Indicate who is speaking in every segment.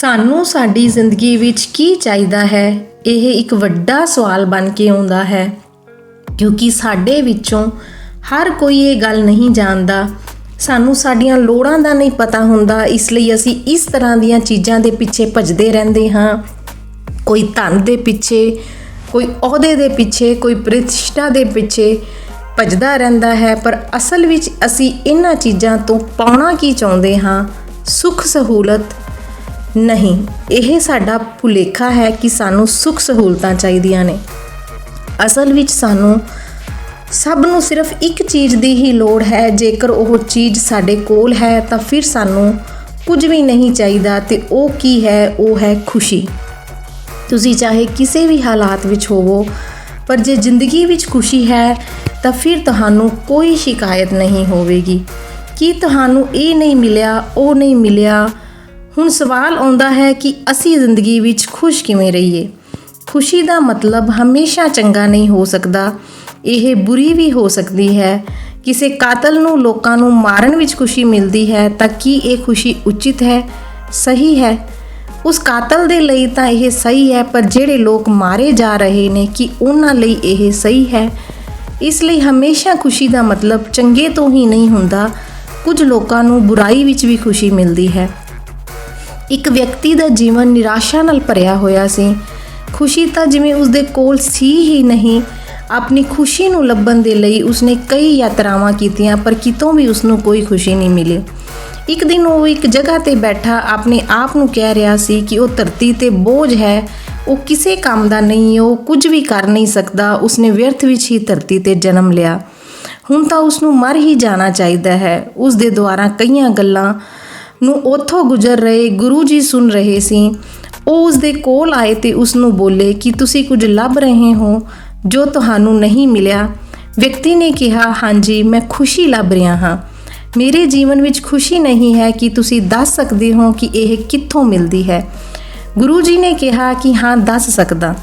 Speaker 1: ਸਾਨੂੰ ਸਾਡੀ ਜ਼ਿੰਦਗੀ ਵਿੱਚ ਕੀ ਚਾਹੀਦਾ ਹੈ? ਇਹ ਇੱਕ ਵੱਡਾ ਸਵਾਲ ਬਣ ਕੇ ਆਉਂਦਾ ਹੈ। ਕਿਉਂਕਿ ਸਾਡੇ ਵਿੱਚੋਂ ਹਰ ਕੋਈ ਇਹ ਗੱਲ ਨਹੀਂ ਜਾਣਦਾ। ਸਾਨੂੰ ਸਾਡੀਆਂ ਲੋੜਾਂ ਦਾ ਨਹੀਂ ਪਤਾ ਹੁੰਦਾ। ਇਸ ਲਈ ਅਸੀਂ ਇਸ ਤਰ੍ਹਾਂ ਦੀਆਂ ਚੀਜ਼ਾਂ ਦੇ ਪਿੱਛੇ ਭੱਜਦੇ ਰਹਿੰਦੇ ਹਾਂ। ਕੋਈ ਧਨ ਦੇ ਪਿੱਛੇ, ਕੋਈ ਅਹੁਦੇ ਦੇ ਪਿੱਛੇ, ਕੋਈ ਪ੍ਰਤਿਸ਼ਠਾ ਦੇ ਪਿੱਛੇ ਭੱਜਦਾ ਰਹਿੰਦਾ ਹੈ। ਪਰ ਅਸਲ ਵਿੱਚ ਅਸੀਂ ਇਹਨਾਂ ਚੀਜ਼ਾਂ ਤੋਂ ਪਾਉਣਾ ਕੀ ਚਾਹੁੰਦੇ ਹਾਂ? ਸੁੱਖ ਸਹੂਲਤ ਨਹੀਂ, ਇਹ ਸਾਡਾ ਭੁਲੇਖਾ ਹੈ ਕਿ ਸਾਨੂੰ ਸੁੱਖ ਸਹੂਲਤਾਂ ਚਾਹੀਦੀਆਂ ਨੇ। ਅਸਲ ਵਿੱਚ ਸਾਨੂੰ ਸਭ ਨੂੰ ਸਿਰਫ ਇੱਕ ਚੀਜ਼ ਦੀ ਹੀ ਲੋੜ ਹੈ, ਜੇਕਰ ਉਹ ਚੀਜ਼ ਸਾਡੇ ਕੋਲ ਹੈ ਤਾਂ ਫਿਰ ਸਾਨੂੰ ਕੁਝ ਵੀ ਨਹੀਂ ਚਾਹੀਦਾ ਤੇ ਉਹ ਕੀ ਹੈ? ਉਹ ਹੈ ਖੁਸ਼ੀ। ਤੁਸੀਂ ਚਾਹੇ ਕਿਸੇ ਵੀ ਹਾਲਾਤ ਵਿੱਚ ਹੋਵੋ, ਪਰ ਜੇ ਜ਼ਿੰਦਗੀ ਵਿੱਚ ਖੁਸ਼ੀ ਹੈ ਤਾਂ ਫਿਰ ਤੁਹਾਨੂੰ ਕੋਈ ਸ਼ਿਕਾਇਤ ਨਹੀਂ ਹੋਵੇਗੀ। ਕੀ ਤੁਹਾਨੂੰ ਇਹ ਨਹੀਂ ਮਿਲਿਆ, ਉਹ ਨਹੀਂ ਮਿਲਿਆ ਹੁਣ ਸਵਾਲ ਆਉਂਦਾ ਹੈ ਕਿ ਅਸੀਂ ਜ਼ਿੰਦਗੀ ਵਿੱਚ ਖੁਸ਼ ਕਿਵੇਂ ਰਹੀਏ? ਖੁਸ਼ੀ ਦਾ ਮਤਲਬ ਹਮੇਸ਼ਾ ਚੰਗਾ ਨਹੀਂ ਹੋ ਸਕਦਾ। ਇਹ ਬੁਰੀ ਵੀ ਹੋ ਸਕਦੀ ਹੈ। ਕਿਸੇ ਕਾਤਲ ਨੂੰ, ਲੋਕਾਂ ਨੂੰ ਮਾਰਨ ਵਿੱਚ ਖੁਸ਼ੀ ਮਿਲਦੀ ਹੈ ਤਾਂ ਕੀ ਇਹ ਖੁਸ਼ੀ ਉਚਿਤ ਹੈ? ਸਹੀ ਹੈ। ਉਸ ਕਾਤਲ ਦੇ ਲਈ ਤਾਂ ਇਹ ਸਹੀ ਹੈ, ਪਰ ਜਿਹੜੇ ਲੋਕ ਮਾਰੇ ਜਾ ਰਹੇ ਨੇ ਕਿ ਉਹਨਾਂ ਲਈ ਇਹ ਸਹੀ ਹੈ? ਇਸ ਲਈ ਹਮੇਸ਼ਾ ਖੁਸ਼ੀ ਦਾ ਮਤਲਬ ਚੰਗੇ ਤੋਂ ਹੀ ਨਹੀਂ ਹੁੰਦਾ। ਕੁਝ ਲੋਕਾਂ ਨੂੰ ਬੁਰਾਈ ਵਿੱਚ ਵੀ ਖੁਸ਼ੀ ਮਿਲਦੀ ਹੈ। ਇੱਕ ਵਿਅਕਤੀ ਦਾ ਜੀਵਨ ਨਿਰਾਸ਼ਾ ਨਾਲ ਭਰਿਆ ਹੋਇਆ ਸੀ। ਖੁਸ਼ੀ ਤਾਂ ਜਿਵੇਂ ਉਸਦੇ ਕੋਲ ਸੀ ਹੀ ਨਹੀਂ, ਆਪਣੀ ਖੁਸ਼ੀ ਨੂੰ ਲੱਭਣ ਦੇ ਲਈ ਉਸਨੇ ਕਈ ਯਾਤਰਾਵਾਂ ਕੀਤੀਆਂ, ਪਰ ਕਿਤੋਂ ਵੀ ਉਸਨੂੰ ਕੋਈ ਖੁਸ਼ੀ ਨਹੀਂ ਮਿਲੀ। ਇੱਕ ਦਿਨ ਉਹ ਇੱਕ ਜਗ੍ਹਾ ਤੇ ਬੈਠਾ ਆਪਣੇ ਆਪ ਨੂੰ ਕਹਿ ਰਿਹਾ ਸੀ ਕਿ ਉਹ ਧਰਤੀ ਤੇ ਬੋਝ ਹੈ, ਉਹ ਕਿਸੇ ਕੰਮ ਦਾ ਨਹੀਂ ਉਹ ਕੁਝ ਵੀ ਕਰ ਨਹੀਂ ਸਕਦਾ, ਉਸਨੇ ਵਿਅਰਥ ਵਿੱਚ ਹੀ ਧਰਤੀ ਤੇ ਜਨਮ ਲਿਆ। ਹੁਣ ਤਾਂ ਉਸ ਨੂੰ ਮਰ ਹੀ ਜਾਣਾ ਚਾਹੀਦਾ ਹੈ। ਉਸ ਦੇ ਦੁਆਰਾ ਕਈਆਂ ਗੱਲਾਂ ਨੂੰ ਉੱਥੋਂ ਗੁਜ਼ਰ ਰਹੇ ਗੁਰੂ ਜੀ ਸੁਣ ਰਹੇ ਸੀ। ਉਹ ਉਸ ਦੇ ਕੋਲ ਆਏ ਤੇ ਉਸ ਨੂੰ ਬੋਲੇ ਕਿ ਤੁਸੀਂ ਕੁਝ ਲੱਭ ਰਹੇ ਹੋ ਜੋ ਤੁਹਾਨੂੰ ਨਹੀਂ ਮਿਲਿਆ। ਵਿਅਕਤੀ ਨੇ ਕਿਹਾ, ਹਾਂਜੀ, ਮੈਂ ਖੁਸ਼ੀ ਲੱਭ ਰਿਹਾ ਹਾਂ। ਮੇਰੇ ਜੀਵਨ ਵਿੱਚ ਖੁਸ਼ੀ ਨਹੀਂ ਹੈ ਕਿ ਤੁਸੀਂ ਦੱਸ ਸਕਦੇ ਹੋ ਕਿ ਇਹ ਕਿੱਥੋਂ ਮਿਲਦੀ ਹੈ। ਗੁਰੂ ਜੀ ਨੇ ਕਿਹਾ ਕਿ, ਹਾਂ, ਦੱਸ ਸਕਦਾ।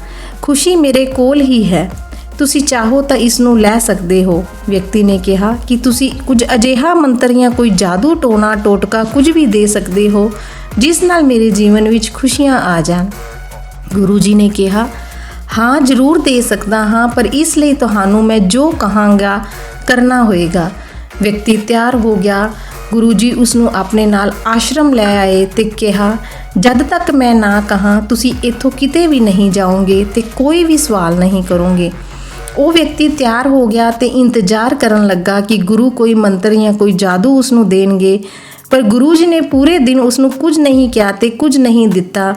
Speaker 1: ਖੁਸ਼ੀ ਮੇਰੇ ਕੋਲ ਹੀ ਹੈ। ਤੁਸੀਂ ਚਾਹੋ ਤਾਂ ਇਸ ਨੂੰ ਲੈ ਸਕਦੇ ਹੋ। ਵਿਅਕਤੀ ਨੇ ਕਿਹਾ ਕਿ ਤੁਸੀਂ ਕੁਝ ਅਜਿਹਾ ਮੰਤਰ ਜਾਂ ਕੋਈ ਜਾਦੂ ਟੋਣਾ, ਟੋਟਕਾ ਕੁਝ ਵੀ ਦੇ ਸਕਦੇ ਹੋ, ਜਿਸ ਨਾਲ ਮੇਰੇ ਜੀਵਨ ਵਿੱਚ ਖੁਸ਼ੀਆਂ ਆ ਜਾਣ। ਗੁਰੂ ਜੀ ਨੇ ਕਿਹਾ, ਹਾਂ, ਜ਼ਰੂਰ ਦੇ ਸਕਦਾ ਹਾਂ, ਪਰ ਇਸ ਲਈ ਤੁਹਾਨੂੰ ਮੈਂ ਜੋ ਕਹਾਂਗਾ, ਕਰਨਾ ਹੋਏਗਾ। ਵਿਅਕਤੀ ਤਿਆਰ ਹੋ ਗਿਆ। ਗੁਰੂ ਜੀ ਉਸ ਨੂੰ ਆਪਣੇ ਨਾਲ ਆਸ਼ਰਮ ਲੈ ਆਏ ਤੇ ਕਿਹਾ, ਜਦ ਤੱਕ ਮੈਂ ਨਾ ਕਹਾਂ, ਤੁਸੀਂ ਇੱਥੋਂ ਕਿਤੇ ਵੀ ਨਹੀਂ ਜਾਓਗੇ ਤੇ ਕੋਈ ਵੀ ਸਵਾਲ ਨਹੀਂ ਕਰੋਗੇ। ਉਹ ਵਿਅਕਤੀ ਤਿਆਰ ਹੋ ਗਿਆ ਤੇ ਇੰਤਜ਼ਾਰ ਕਰਨ ਲੱਗਾ ਕਿ ਗੁਰੂ ਕੋਈ ਮੰਤਰ ਜਾਂ ਕੋਈ ਜਾਦੂ ਉਸ ਨੂੰ ਦੇਣਗੇ। ਪਰ ਗੁਰੂ ਜੀ ਨੇ ਪੂਰੇ ਦਿਨ ਉਸ ਨੂੰ ਕੁਝ ਨਹੀਂ ਕਿਹਾ ਤੇ ਕੁਝ ਨਹੀਂ ਦਿੱਤਾ।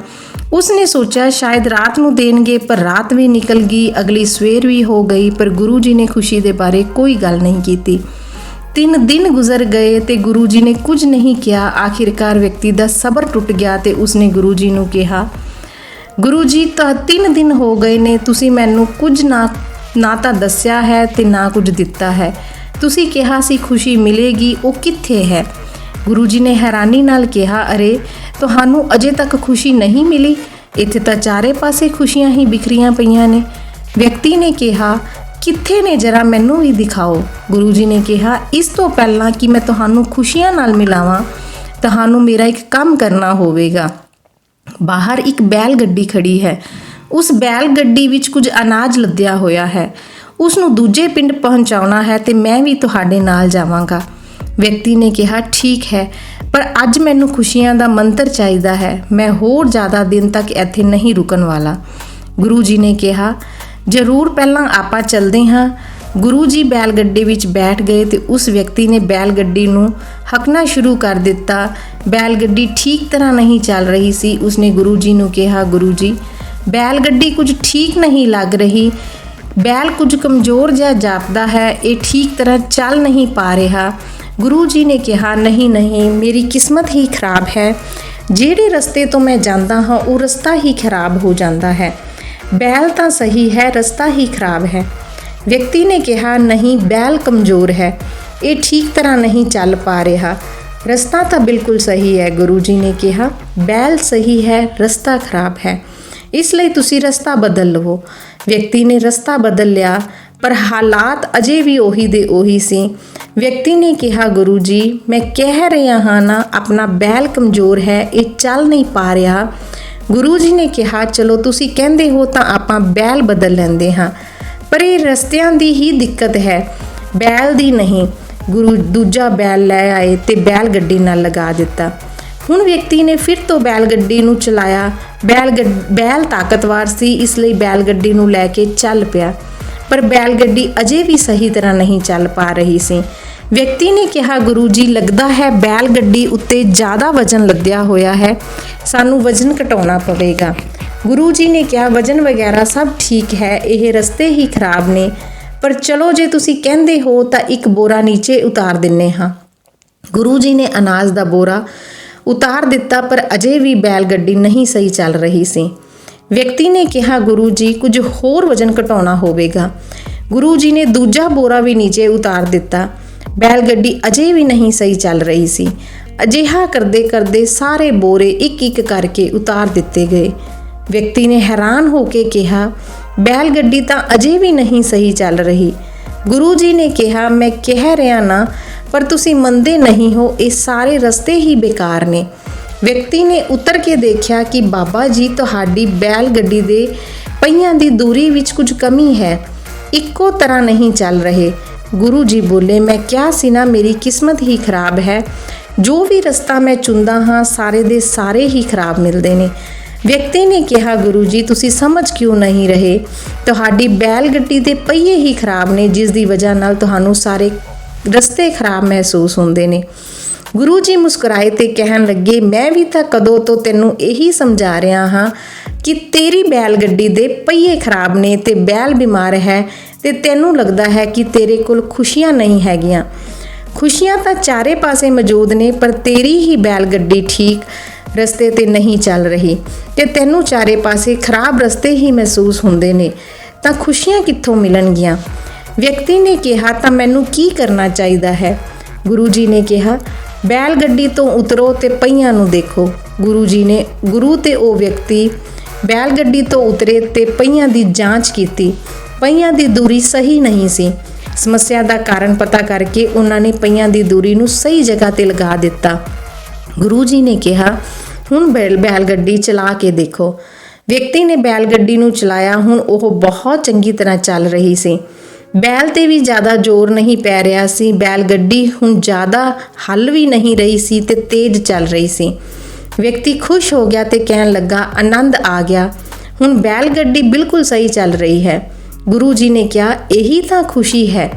Speaker 1: ਉਸ ਨੇ ਸੋਚਿਆ, ਸ਼ਾਇਦ ਰਾਤ ਨੂੰ ਦੇਣਗੇ, ਪਰ ਰਾਤ ਵੀ ਨਿਕਲ ਗਈ, ਅਗਲੀ ਸਵੇਰ ਵੀ ਹੋ ਗਈ। ਪਰ ਗੁਰੂ ਜੀ ਨੇ ਖੁਸ਼ੀ ਦੇ ਬਾਰੇ ਕੋਈ ਗੱਲ ਨਹੀਂ ਕੀਤੀ। ਤਿੰਨ ਦਿਨ ਗੁਜ਼ਰ ਗਏ ਤੇ ਗੁਰੂ ਜੀ ਨੇ ਕੁਝ ਨਹੀਂ ਕਿਹਾ। ਆਖਿਰਕਾਰ ਵਿਅਕਤੀ ਦਾ ਸਬਰ ਟੁੱਟ ਗਿਆ ਤੇ ਉਸਨੇ ਗੁਰੂ ਜੀ ਨੂੰ ਕਿਹਾ, ਗੁਰੂ ਜੀ, ਤਾਂ ਤਿੰਨ ਦਿਨ ਹੋ ਗਏ ਨੇ, ਤੁਸੀਂ ਮੈਨੂੰ ਕੁਝ ਨਾ ਨਾ ਤਾਂ ਦੱਸਿਆ ਹੈ ਤੇ ਨਾ ਕੁਝ ਦਿੱਤਾ ਹੈ। ਤੁਸੀਂ ਕਿਹਾ ਸੀ ਖੁਸ਼ੀ ਮਿਲੇਗੀ, ਉਹ ਕਿੱਥੇ ਹੈ? ਗੁਰੂ ਜੀ ਨੇ ਹੈਰਾਨੀ ਨਾਲ ਕਿਹਾ, ਅਰੇ, ਤੁਹਾਨੂੰ ਅਜੇ ਤੱਕ ਖੁਸ਼ੀ ਨਹੀਂ ਮਿਲੀ? ਇੱਥੇ ਤਾਂ ਚਾਰੇ ਪਾਸੇ ਖੁਸ਼ੀਆਂ ਹੀ ਬਿਖਰੀਆਂ ਪਈਆਂ ਨੇ। ਵਿਅਕਤੀ ਨੇ ਕਿਹਾ, ਕਿੱਥੇ ਨੇ? ਜਰਾ ਮੈਨੂੰ ਵੀ ਦਿਖਾਓ। ਗੁਰੂ ਜੀ ਨੇ ਕਿਹਾ, ਇਸ ਤੋਂ ਪਹਿਲਾਂ ਕਿ ਮੈਂ ਤੁਹਾਨੂੰ ਖੁਸ਼ੀਆਂ ਨਾਲ ਮਿਲਾਵਾਂ, ਤੁਹਾਨੂੰ ਮੇਰਾ ਇੱਕ ਕੰਮ ਕਰਨਾ ਹੋਵੇਗਾ। ਬਾਹਰ ਇੱਕ ਬੈਲ ਗੱਡੀ ਖੜੀ ਹੈ। ਉਸ ਬੈਲ ਗੱਡੀ ਵਿੱਚ ਕੁਝ ਅਨਾਜ ਲੱਦਿਆ ਹੋਇਆ ਹੈ। ਉਸ ਨੂੰ ਦੂਜੇ ਪਿੰਡ ਪਹੁੰਚਾਉਣਾ ਹੈ ਤੇ ਮੈਂ ਵੀ ਤੁਹਾਡੇ ਨਾਲ ਜਾਵਾਂਗਾ। ਵਿਅਕਤੀ ਨੇ ਕਿਹਾ, ਠੀਕ ਹੈ, ਪਰ ਅੱਜ ਮੈਨੂੰ ਖੁਸ਼ੀਆਂ ਦਾ ਮੰਤਰ ਚਾਹੀਦਾ ਹੈ। ਮੈਂ ਹੋਰ ਜ਼ਿਆਦਾ ਦਿਨ ਤੱਕ ਇੱਥੇ ਨਹੀਂ ਰੁਕਣ ਵਾਲਾ। ਗੁਰੂ ਜੀ ਨੇ ਕਿਹਾ, ਜ਼ਰੂਰ, ਪਹਿਲਾਂ ਆਪਾਂ ਚੱਲਦੇ ਹਾਂ। ਗੁਰੂ ਜੀ ਬੈਲ ਗੱਡੀ ਵਿੱਚ ਬੈਠ ਗਏ ਤੇ ਉਸ ਵਿਅਕਤੀ ਨੇ ਬੈਲ ਗੱਡੀ ਨੂੰ ਹਕਣਾ ਸ਼ੁਰੂ ਕਰ ਦਿੱਤਾ। ਬੈਲ ਗੱਡੀ ਠੀਕ ਤਰ੍ਹਾਂ ਨਹੀਂ ਚੱਲ ਰਹੀ ਸੀ। ਉਸਨੇ ਗੁਰੂ ਜੀ ਨੂੰ ਕਿਹਾ, ਗੁਰੂ ਜੀ ਬੈਲ ਗੱਡੀ ਕੁਝ ਠੀਕ ਨਹੀਂ ਲੱਗ ਰਹੀ ਬੈਲ ਕੁਝ ਕਮਜ਼ੋਰ ਜਿਹਾ ਜਾਪਦਾ ਹੈ ਇਹ ਠੀਕ ਤਰ੍ਹਾਂ ਚੱਲ ਨਹੀਂ ਪਾ ਰਿਹਾ ਗੁਰੂ ਜੀ ਨੇ ਕਿਹਾ ਨਹੀਂ ਨਹੀਂ ਮੇਰੀ ਕਿਸਮਤ ਹੀ ਖਰਾਬ ਹੈ ਜਿਹੜੇ ਰਸਤੇ ਤੋਂ ਮੈਂ ਜਾਂਦਾ ਹਾਂ ਉਹ ਰਸਤਾ ਹੀ ਖਰਾਬ ਹੋ ਜਾਂਦਾ ਹੈ ਬੈਲ ਤਾਂ ਸਹੀ ਹੈ ਰਸਤਾ ਹੀ ਖਰਾਬ ਹੈ ਵਿਅਕਤੀ ਨੇ ਕਿਹਾ ਨਹੀਂ ਬੈਲ ਕਮਜ਼ੋਰ ਹੈ ਇਹ ਠੀਕ ਤਰ੍ਹਾਂ ਨਹੀਂ ਚੱਲ ਪਾ ਰਿਹਾ ਰਸਤਾ ਤਾਂ ਬਿਲਕੁਲ ਸਹੀ ਹੈ ਗੁਰੂ ਜੀ ਨੇ ਕਿਹਾ ਬੈਲ ਸਹੀ ਹੈ ਰਸਤਾ ਖਰਾਬ ਹੈ ਇਸ ਲਈ ਤੁਸੀਂ ਰਸਤਾ ਬਦਲ ਲਵੋ। ਵਿਅਕਤੀ ਨੇ ਰਸਤਾ ਬਦਲ ਲਿਆ, ਪਰ ਹਾਲਾਤ ਅਜੇ ਵੀ ਉਹੀ ਦੇ ਉਹੀ ਸੀ। ਵਿਅਕਤੀ ਨੇ ਕਿਹਾ, ਗੁਰੂ ਜੀ, ਮੈਂ ਕਹਿ ਰਿਹਾ ਹਾਂ ਨਾ, ਆਪਣਾ ਬੈਲ ਕਮਜ਼ੋਰ ਹੈ, ਇਹ ਚੱਲ ਨਹੀਂ ਪਾ ਰਿਹਾ। ਗੁਰੂ ਜੀ ਨੇ ਕਿਹਾ, ਚਲੋ ਤੁਸੀਂ ਕਹਿੰਦੇ ਹੋ ਤਾਂ ਆਪਾਂ ਬੈਲ ਬਦਲ ਲੈਂਦੇ ਹਾਂ, ਪਰ ਇਹ ਰਸਤਿਆਂ ਦੀ ਹੀ ਦਿੱਕਤ ਹੈ, ਬੈਲ ਦੀ ਨਹੀਂ। ਗੁਰੂ ਦੂਜਾ ਬੈਲ ਲੈ ਆਏ ਤੇ ਬੈਲ ਗੱਡੀ ਨਾਲ ਲਗਾ ਦਿੱਤਾ। ਹੁਣ ਵਿਅਕਤੀ ਨੇ ਫਿਰ ਤੋਂ ਬੈਲ ਗੱਡੀ ਨੂੰ ਚਲਾਇਆ। ਬੈਲ ਬੈਲ ਤਾਕਤਵਰ ਸੀ, ਇਸ ਲਈ ਬੈਲ ਗੱਡੀ ਨੂੰ ਲੈ ਕੇ ਚੱਲ ਪਿਆ। ਪਰ ਬੈਲ ਗੱਡੀ ਅਜੇ ਵੀ ਸਹੀ ਤਰ੍ਹਾਂ ਨਹੀਂ ਚੱਲ ਪਾ ਰਹੀ ਸੀ। ਵਿਅਕਤੀ ਨੇ ਕਿਹਾ, ਗੁਰੂ ਜੀ, ਲੱਗਦਾ ਹੈ ਬੈਲ ਗੱਡੀ ਉੱਤੇ ਜ਼ਿਆਦਾ ਵਜ਼ਨ ਲੱਦਿਆ ਹੋਇਆ ਹੈ। ਸਾਨੂੰ ਵਜ਼ਨ ਘਟਾਉਣਾ ਪਵੇਗਾ। ਗੁਰੂ ਜੀ ਨੇ ਕਿਹਾ, ਵਜ਼ਨ ਵਗੈਰਾ ਸਭ ਠੀਕ ਹੈ, ਇਹ ਰਸਤੇ ਹੀ ਖਰਾਬ ਨੇ। ਪਰ ਚਲੋ ਜੇ ਤੁਸੀਂ ਕਹਿੰਦੇ ਹੋ ਤਾਂ ਇੱਕ ਬੋਰਾ ਨੀਚੇ ਉਤਾਰ ਦਿੰਨੇ ਹਾਂ। ਗੁਰੂ ਜੀ ਨੇ ਅਨਾਜ ਦਾ ਬੋਰਾ ਉਤਾਰ ਦਿੱਤਾ ਪਰ ਅਜੇ ਵੀ ਬੈਲ ਗੱਡੀ ਨਹੀਂ ਸਹੀ ਚੱਲ ਰਹੀ ਸੀ ਵਿਅਕਤੀ ਨੇ ਕਿਹਾ ਗੁਰੂ ਜੀ ਕੁਝ ਹੋਰ ਵਜ਼ਨ ਘਟਾਉਣਾ ਹੋਵੇਗਾ ਗੁਰੂ ਜੀ ਨੇ ਦੂਜਾ ਬੋਰਾ ਵੀ ਨੀਚੇ ਉਤਾਰ ਦਿੱਤਾ ਬੈਲ ਗੱਡੀ ਅਜੇ ਵੀ ਨਹੀਂ ਸਹੀ ਚੱਲ ਰਹੀ ਸੀ ਅਜਿਹਾ ਕਰਦੇ ਕਰਦੇ ਸਾਰੇ ਬੋਰੇ ਇੱਕ ਇੱਕ ਕਰਕੇ ਉਤਾਰ ਦਿੱਤੇ ਗਏ ਵਿਅਕਤੀ ਨੇ ਹੈਰਾਨ ਹੋ ਕੇ ਕਿਹਾ ਬੈਲ ਗੱਡੀ ਤਾਂ ਅਜੇ ਵੀ ਨਹੀਂ ਸਹੀ ਚੱਲ ਰਹੀ ਗੁਰੂ ਜੀ ਨੇ ਕਿਹਾ ਮੈਂ ਕਹਿ ਰਿਹਾ ਨਾ ਪਰ ਤੁਸੀਂ ਮੰਨਦੇ ਨਹੀਂ ਹੋ, ਇਹ ਸਾਰੇ ਰਸਤੇ ਹੀ ਬੇਕਾਰ ਨੇ। ਵਿਅਕਤੀ ਨੇ ਉਤਰ ਕੇ ਦੇਖਿਆ ਕਿ ਬਾਬਾ ਜੀ ਤੁਹਾਡੀ ਬੈਲ ਗੱਡੀ ਦੇ ਪਹੀਆਂ ਦੀ ਦੂਰੀ ਵਿੱਚ ਕੁਝ ਕਮੀ ਹੈ। ਇੱਕੋ ਤਰ੍ਹਾਂ ਨਹੀਂ ਚੱਲ ਰਹੇ। ਗੁਰੂ ਜੀ ਬੋਲੇ, ਮੈਂ ਕਿਹਾ ਸੀ ਨਾ, ਮੇਰੀ ਕਿਸਮਤ ਹੀ ਖਰਾਬ ਹੈ। ਜੋ ਵੀ ਰਸਤਾ ਮੈਂ ਚੁੰਦਾ ਹਾਂ, ਸਾਰੇ ਦੇ ਸਾਰੇ ਹੀ ਖਰਾਬ ਮਿਲਦੇ ਨੇ। ਵਿਅਕਤੀ ਨੇ ਕਿਹਾ, ਗੁਰੂ ਜੀ, ਤੁਸੀਂ ਸਮਝ ਕਿਉਂ ਨਹੀਂ ਰਹੇ? ਤੁਹਾਡੀ ਬੈਲ ਗੱਡੀ ਦੇ ਪਹੀਏ ਹੀ ਖਰਾਬ ਨੇ, ਜਿਸ ਦੀ ਵਜ੍ਹਾ ਨਾਲ ਤੁਹਾਨੂੰ ਸਾਰੇ ਰਸਤੇ ਖਰਾਬ ਮਹਿਸੂਸ ਹੁੰਦੇ ਨੇ। ਗੁਰੂ ਜੀ ਮੁਸਕਰਾਏ ਤੇ ਕਹਿਣ ਲੱਗੇ, ਮੈਂ ਵੀ ਤਾਂ ਕਦੋਂ ਤੋਂ ਤੈਨੂੰ ਇਹੀ ਸਮਝਾ ਰਿਹਾ ਹਾਂ ਕਿ ਤੇਰੀ ਬੈਲ ਗੱਡੀ ਦੇ ਪਹੀਏ ਖਰਾਬ ਨੇ ਤੇ ਬੈਲ ਬਿਮਾਰ ਹੈ ਤੇ ਤੈਨੂੰ ਲੱਗਦਾ ਹੈ ਕਿ ਤੇਰੇ ਕੋਲ ਖੁਸ਼ੀਆਂ ਨਹੀਂ ਹੈਗੀਆਂ। ਖੁਸ਼ੀਆਂ ਤਾਂ ਚਾਰੇ ਪਾਸੇ ਮੌਜੂਦ ਨੇ, ਪਰ ਤੇਰੀ ਹੀ ਬੈਲ ਗੱਡੀ ਠੀਕ ਰਸਤੇ ਤੇ ਨਹੀਂ ਚੱਲ ਰਹੀ ਤੇ ਤੈਨੂੰ ਚਾਰੇ ਪਾਸੇ ਖਰਾਬ ਰਸਤੇ ਹੀ ਮਹਿਸੂਸ ਹੁੰਦੇ ਨੇ। ਤਾਂ ਖੁਸ਼ੀਆਂ ਕਿੱਥੋਂ ਮਿਲਣਗੀਆਂ? ਵਿਅਕਤੀ ਨੇ ਕਿਹਾ, ਤਾਂ ਮੈਨੂੰ ਕੀ ਕਰਨਾ ਚਾਹੀਦਾ ਹੈ? ਗੁਰੂ ਜੀ ਨੇ ਕਿਹਾ, ਬੈਲ ਗੱਡੀ ਤੋਂ ਉਤਰੋ ਤੇ ਪਹੀਆਂ ਨੂੰ ਦੇਖੋ। ਗੁਰੂ ਜੀ ਨੇ, ਗੁਰੂ ਤੇ ਉਹ ਵਿਅਕਤੀ ਬੈਲ ਗੱਡੀ ਤੋਂ ਉਤਰੇ ਤੇ ਪਹੀਆਂ ਦੀ ਜਾਂਚ ਕੀਤੀ। ਪਹੀਆਂ ਦੀ ਦੂਰੀ ਸਹੀ ਨਹੀਂ ਸੀ। ਸਮੱਸਿਆ ਦਾ ਕਾਰਨ ਪਤਾ ਕਰਕੇ ਉਹਨਾਂ ਨੇ ਪਹੀਆਂ ਦੀ ਦੂਰੀ ਨੂੰ ਸਹੀ ਜਗ੍ਹਾ ਤੇ ਲਗਾ ਦਿੱਤਾ। ਗੁਰੂ ਜੀ ਨੇ ਕਿਹਾ, ਹੁਣ ਬੈਲ ਬੈਲ ਗੱਡੀ ਚਲਾ ਕੇ ਦੇਖੋ। ਵਿਅਕਤੀ ਨੇ ਬੈਲ ਗੱਡੀ ਨੂੰ ਚਲਾਇਆ, ਹੁਣ ਉਹ ਬਹੁਤ ਚੰਗੀ ਤਰ੍ਹਾਂ ਚੱਲ ਰਹੀ ਸੀ। ਬੈਲ ਤੇ ਵੀ ਜ਼ਿਆਦਾ ਜ਼ੋਰ ਨਹੀਂ ਪੈ ਰਿਹਾ ਸੀ। ਬੈਲ ਗੱਡੀ ਹੁਣ ਜ਼ਿਆਦਾ ਹੱਲ ਵੀ ਨਹੀਂ ਰਹੀ ਸੀ ਤੇ ਤੇਜ਼ ਚੱਲ ਰਹੀ ਸੀ। ਵਿਅਕਤੀ ਖੁਸ਼ ਹੋ ਗਿਆ ਤੇ ਕਹਿਣ ਲੱਗਾ, ਆਨੰਦ ਆ ਗਿਆ। ਹੁਣ ਬੈਲ ਗੱਡੀ ਬਿਲਕੁਲ ਸਹੀ ਚੱਲ ਰਹੀ ਹੈ। ਗੁਰੂ ਜੀ ਨੇ ਕਿਹਾ, ਇਹੀ ਤਾਂ ਖੁਸ਼ੀ ਹੈ।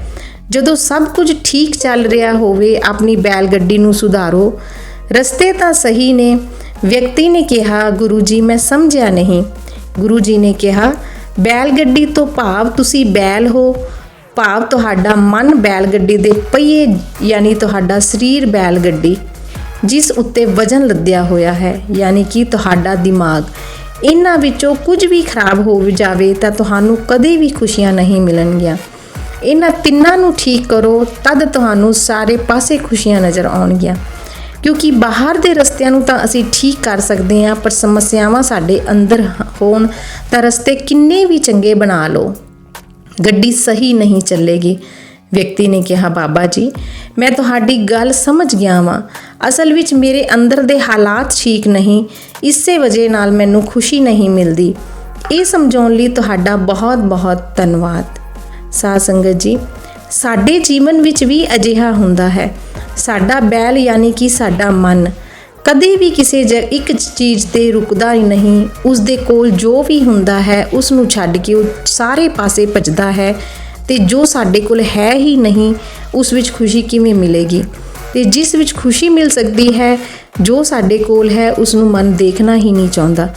Speaker 1: ਜਦੋਂ ਸਭ ਕੁਝ ਠੀਕ ਚੱਲ ਰਿਹਾ ਹੋਵੇ, ਆਪਣੀ ਬੈਲ ਗੱਡੀ ਨੂੰ ਸੁਧਾਰੋ। ਰਸਤੇ ਤਾਂ ਸਹੀ ਨੇ। ਵਿਅਕਤੀ ਨੇ ਕਿਹਾ, ਗੁਰੂ ਜੀ, ਮੈਂ ਸਮਝਿਆ ਨਹੀਂ। ਗੁਰੂ ਜੀ ਨੇ ਕਿਹਾ, ਬੈਲ ਗੱਡੀ ਤੋਂ ਭਾਵ ਤੁਸੀਂ ਬੈਲ ਹੋ। ਭਾਵ ਤੁਹਾਡਾ ਮਨ ਬੈਲ ਗੱਡੀ ਦੇ ਪਹੀਏ ਯਾਨੀ ਤੁਹਾਡਾ ਸਰੀਰ ਬੈਲ ਗੱਡੀ ਜਿਸ ਉੱਤੇ ਵਜਨ ਲੱਦਿਆ ਹੋਇਆ ਹੈ, ਯਾਨੀ ਕਿ ਤੁਹਾਡਾ ਦਿਮਾਗ, ਇਹਨਾਂ ਵਿੱਚੋਂ ਕੁਝ ਵੀ ਖਰਾਬ ਹੋ ਜਾਵੇ ਤਾਂ ਤੁਹਾਨੂੰ ਕਦੇ ਵੀ ਖੁਸ਼ੀਆਂ ਨਹੀਂ ਮਿਲਣਗੀਆਂ। ਇਹਨਾਂ ਤਿੰਨਾਂ ਨੂੰ ਠੀਕ ਕਰੋ, ਤਦ ਤੁਹਾਨੂੰ ਸਾਰੇ ਪਾਸੇ ਖੁਸ਼ੀਆਂ ਨਜ਼ਰ ਆਉਣਗੀਆਂ। ਕਿਉਂਕਿ ਬਾਹਰ ਦੇ ਰਸਤਿਆਂ ਨੂੰ ਤਾਂ ਅਸੀਂ ਠੀਕ ਕਰ ਸਕਦੇ ਹਾਂ, ਪਰ ਸਮੱਸਿਆਵਾਂ ਸਾਡੇ ਅੰਦਰ ਹੋਣ ਤਾਂ ਰਸਤੇ ਕਿੰਨੇ ਵੀ ਚੰਗੇ ਬਣਾ ਲਓ। ਗੱਡੀ ਸਹੀ ਨਹੀਂ ਚੱਲੇਗੀ। ਵਿਅਕਤੀ ਨੇ ਕਿਹਾ, ਬਾਬਾ ਜੀ, ਮੈਂ ਤੁਹਾਡੀ ਗੱਲ ਸਮਝ ਗਿਆ ਵਾਂ। ਅਸਲ ਵਿੱਚ ਮੇਰੇ ਅੰਦਰ ਦੇ ਹਾਲਾਤ ਠੀਕ ਨਹੀਂ। ਇਸੇ ਵਜ੍ਹਾ ਨਾਲ ਮੈਨੂੰ ਖੁਸ਼ੀ ਨਹੀਂ ਮਿਲਦੀ। ਇਹ ਸਮਝਾਉਣ ਲਈ ਤੁਹਾਡਾ ਬਹੁਤ-ਬਹੁਤ ਧੰਨਵਾਦ। ਸਾਧ ਸੰਗਤ ਜੀ, ਸਾਡੇ ਜੀਵਨ ਵਿੱਚ ਵੀ ਅਜਿਹਾ ਹੁੰਦਾ ਹੈ। ਸਾਡਾ ਬੈਲ ਯਾਨੀ ਕਿ ਸਾਡਾ ਮਨ। ਕਦੇ ਵੀ ਕਿਸੇ ਜ ਇੱਕ ਚੀਜ਼ ਤੇ ਰੁਕਦਾ ਹੀ ਨਹੀਂ। ਉਸ ਦੇ ਕੋਲ ਜੋ ਵੀ ਹੁੰਦਾ ਹੈ ਉਸ ਨੂੰ ਛੱਡ ਕੇ ਉਹ ਸਾਰੇ ਪਾਸੇ ਭੱਜਦਾ ਹੈ ਤੇ ਜੋ ਸਾਡੇ ਕੋਲ ਹੈ ਹੀ ਨਹੀਂ, ਉਸ ਵਿੱਚ ਖੁਸ਼ੀ ਕਿਵੇਂ ਮਿਲੇਗੀ? ਤੇ ਜਿਸ ਵਿੱਚ ਖੁਸ਼ੀ ਮਿਲ ਸਕਦੀ ਹੈ, ਜੋ ਸਾਡੇ ਕੋਲ ਹੈ ਉਸ ਨੂੰ ਮਨ ਦੇਖਣਾ ਹੀ ਨਹੀਂ ਚਾਹੁੰਦਾ।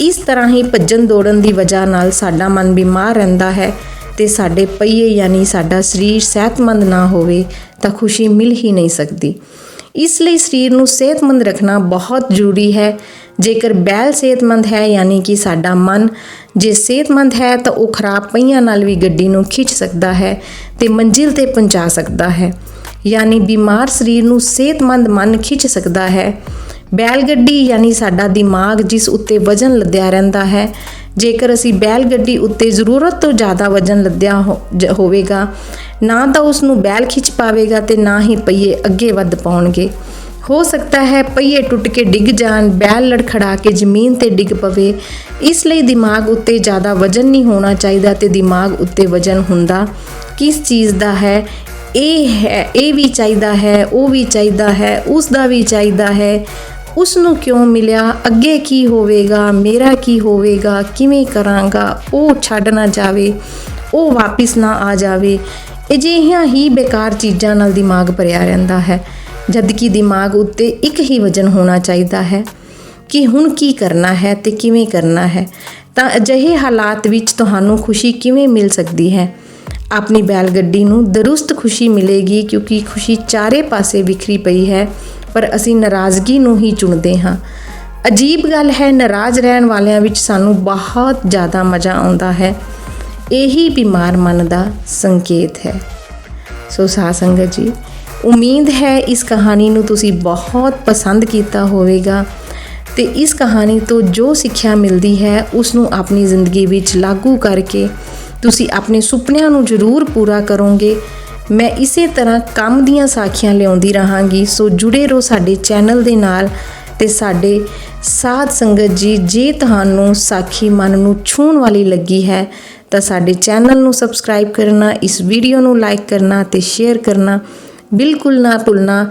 Speaker 1: ਇਸ ਤਰ੍ਹਾਂ ਹੀ ਭੱਜਣ ਦੌੜਨ ਦੀ ਵਜ੍ਹਾ ਨਾਲ ਸਾਡਾ ਮਨ ਬਿਮਾਰ ਰਹਿੰਦਾ ਹੈ ਤੇ ਸਾਡੇ ਪਹੀਏ ਯਾਨੀ ਸਾਡਾ ਸਰੀਰ ਸਿਹਤਮੰਦ ਨਾ ਹੋਵੇ ਤਾਂ ਖੁਸ਼ੀ ਮਿਲ ਹੀ ਨਹੀਂ ਸਕਦੀ। ਇਸ ਲਈ ਸਰੀਰ ਨੂੰ ਸਿਹਤਮੰਦ ਰੱਖਣਾ ਬਹੁਤ ਜ਼ਰੂਰੀ ਹੈ। ਜੇਕਰ ਬੈਲ ਸਿਹਤਮੰਦ ਹੈ, ਯਾਨੀ ਕਿ ਸਾਡਾ ਮਨ ਜੇ ਸਿਹਤਮੰਦ ਹੈ, ਤਾਂ ਉਹ ਖਰਾਬ ਪਹੀਆਂ ਨਾਲ ਵੀ ਗੱਡੀ ਨੂੰ ਖਿੱਚ ਸਕਦਾ ਹੈ ਤੇ ਮੰਜ਼ਿਲ ਤੇ ਪਹੁੰਚਾ ਸਕਦਾ ਹੈ। ਯਾਨੀ ਬਿਮਾਰ ਸਰੀਰ ਨੂੰ ਸਿਹਤਮੰਦ ਮਨ ਖਿੱਚ ਸਕਦਾ ਹੈ। ਬੈਲ ਗੱਡੀ ਯਾਨੀ ਸਾਡਾ ਦਿਮਾਗ ਜਿਸ ਉੱਤੇ ਵਜ਼ਨ ਲੱਦਿਆ ਰਹਿੰਦਾ ਹੈ। ਜੇਕਰ ਅਸੀਂ ਬੈਲ ਗੱਡੀ ਉੱਤੇ ਜ਼ਰੂਰਤ ਤੋਂ ਜ਼ਿਆਦਾ ਵਜ਼ਨ ਲੱਦਿਆ ਹੋ- ਜ- ਹੋਵੇਗਾ, ਨਾ ਤਾਂ ਉਸ ਨੂੰ ਬੈਲ ਖਿੱਚ ਪਾਵੇਗਾ ਤੇ ਨਾ ਹੀ ਪਹੀਏ ਅੱਗੇ ਵੱਧ ਪਾਉਣਗੇ। ਹੋ ਸਕਦਾ ਹੈ ਪਹੀਏ ਟੁੱਟ ਕੇ ਡਿੱਗ ਜਾਣ, ਬੈਲ ਲੜਖੜਾ ਕੇ ਜ਼ਮੀਨ ਤੇ ਡਿੱਗ ਪਵੇ। ਇਸ ਲਈ ਦਿਮਾਗ ਉੱਤੇ ਜ਼ਿਆਦਾ ਵਜ਼ਨ ਨਹੀਂ ਹੋਣਾ ਚਾਹੀਦਾ ਤੇ ਦਿਮਾਗ ਉੱਤੇ ਵਜ਼ਨ ਹੁੰਦਾ ਕਿਸ ਚੀਜ਼ ਦਾ ਹੈ? ਇਹ ਹੈ ਇਹ ਵੀ ਚਾਹੀਦਾ ਹੈ, ਉਹ ਵੀ ਚਾਹੀਦਾ ਹੈ, ਉਸ ਦਾ ਵੀ ਚਾਹੀਦਾ ਹੈ। ਉਸ ਨੂੰ ਕਿਉਂ ਮਿਲਿਆ? ਅੱਗੇ ਕੀ ਹੋਵੇਗਾ? ਮੇਰਾ ਕੀ ਹੋਵੇਗਾ? ਕਿਵੇਂ ਕਰਾਂਗਾ? ਉਹ ਛੱਡ ਨਾ ਜਾਵੇ। ਉਹ ਵਾਪਿਸ ਨਾ ਆ ਜਾਵੇ। ਅਜਿਹੀਆਂ ਹੀ ਬੇਕਾਰ ਚੀਜ਼ਾਂ ਨਾਲ ਦਿਮਾਗ ਭਰਿਆ ਰਹਿੰਦਾ ਹੈ। ਜਦਕਿ ਦਿਮਾਗ ਉੱਤੇ ਇੱਕ ਹੀ ਵਜਨ ਹੋਣਾ ਚਾਹੀਦਾ ਹੈ ਕਿ ਹੁਣ ਕੀ ਕਰਨਾ ਹੈ ਤੇ ਕਿਵੇਂ ਕਰਨਾ ਹੈ, ਤਾਂ ਅਜਿਹੇ ਹਾਲਾਤ ਵਿੱਚ ਤੁਹਾਨੂੰ ਖੁਸ਼ੀ ਕਿਵੇਂ ਮਿਲ ਸਕਦੀ ਹੈ? ਆਪਣੀ ਬੈਲ ਗੱਡੀ ਨੂੰ ਦਰੁਸਤ ਖੁਸ਼ੀ ਮਿਲੇਗੀ ਕਿਉਂਕਿ ਖੁਸ਼ੀ ਚਾਰੇ ਪਾਸੇ ਵਿਖਰੀ ਪਈ ਹੈ। ਪਰ ਅਸੀਂ ਨਾਰਾਜ਼ਗੀ ਨੂੰ ਹੀ ਚੁਣਦੇ ਹਾਂ। ਅਜੀਬ ਗੱਲ ਹੈ, ਨਾਰਾਜ਼ ਰਹਿਣ ਵਾਲਿਆਂ ਵਿੱਚ ਸਾਨੂੰ ਬਹੁਤ ਜ਼ਿਆਦਾ ਮਜ਼ਾ ਆਉਂਦਾ ਹੈ। ਇਹੀ ਬਿਮਾਰ ਮਨ ਦਾ ਸੰਕੇਤ ਹੈ। ਸੋ ਸਾਧ ਸੰਗਤ ਜੀ, ਉਮੀਦ ਹੈ ਇਸ ਕਹਾਣੀ ਨੂੰ ਤੁਸੀਂ ਬਹੁਤ ਪਸੰਦ ਕੀਤਾ ਹੋਵੇਗਾ ਤੇ ਇਸ ਕਹਾਣੀ ਤੋਂ ਜੋ ਸਿੱਖਿਆ ਮਿਲਦੀ ਹੈ, ਉਸ ਨੂੰ ਆਪਣੀ ਜ਼ਿੰਦਗੀ ਵਿੱਚ ਲਾਗੂ ਕਰਕੇ ਤੁਸੀਂ ਆਪਣੇ ਸੁਪਨਿਆਂ ਨੂੰ ਜ਼ਰੂਰ ਪੂਰਾ ਕਰੋਗੇ। ਮੈਂ ਇਸੇ ਤਰ੍ਹਾਂ ਕੰਮ ਦੀਆਂ ਸਾਖੀਆਂ ਲਿਆਉਂਦੀ ਰਹਾਂਗੀ, ਸੋ ਜੁੜੇ ਰਹੋ ਸਾਡੇ ਚੈਨਲ ਦੇ ਨਾਲ ਤੇ ਸਾਡੇ ਸਾਧ ਸੰਗਤ ਜੀ, ਜੇ ਤੁਹਾਨੂੰ ਸਾਖੀ ਮਨ ਨੂੰ ਛੂਹਣ ਵਾਲੀ ਲੱਗੀ ਹੈ, ਤਾਂ ਸਾਡੇ ਚੈਨਲ ਨੂੰ ਸਬਸਕ੍ਰਾਈਬ ਕਰਨਾ, ਇਸ ਵੀਡੀਓ ਨੂੰ ਲਾਈਕ ਕਰਨਾ ਤੇ ਸ਼ੇਅਰ ਕਰਨਾ ਬਿਲਕੁਲ ਨਾ ਭੁੱਲਣਾ।